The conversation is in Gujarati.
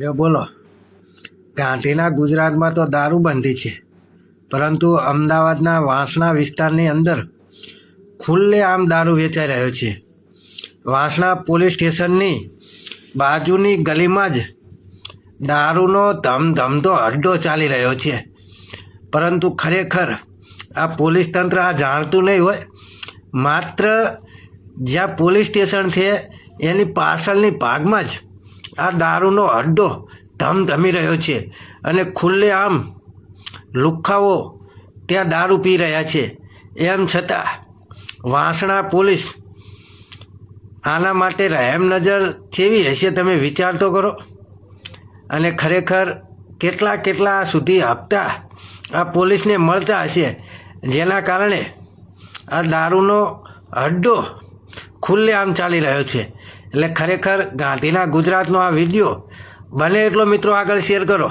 જો બોલો. ગાંધીના ગુજરાતમાં તો દારૂબંધી છે. પરંતુ અમદાવાદના વાંસણા વિસ્તારની અંદર ખુલ્લે આમ દારૂ વેચાઈ રહ્યો છે. વાંસણા પોલીસ સ્ટેશનની બાજુની ગલીમાં જ દારૂનો ધમધમતો અડ્ડો ચાલી રહ્યો છે. પરંતુ ખરેખર આ પોલીસ તંત્ર આ જાણતું નહીં હોય. માત્ર જ્યાં પોલીસ સ્ટેશન છે, એની પાછળની ભાગમાં જ આ દારૂનો અડ્ડો ધમધમી રહ્યો છે અને ખુલ્લે આમ લુખ્ખાઓ ત્યાં દારૂ પી રહ્યા છે. એમ છતાં વાંસણા પોલીસ આના માટે રહેમ નજર કેવી હશે તમે વિચાર તો કરો. અને ખરેખર કેટલા કેટલા સુધી હપ્તા આ પોલીસને મળતા હશે જેના કારણે આ દારૂનો અડ્ડો ખુલ્લેઆમ ચાલી રહ્યો છે. એટલે ખરેખર ગાંધીના ગુજરાતનો આ વીડિયો બને એટલો મિત્રો આગળ શેર કરો.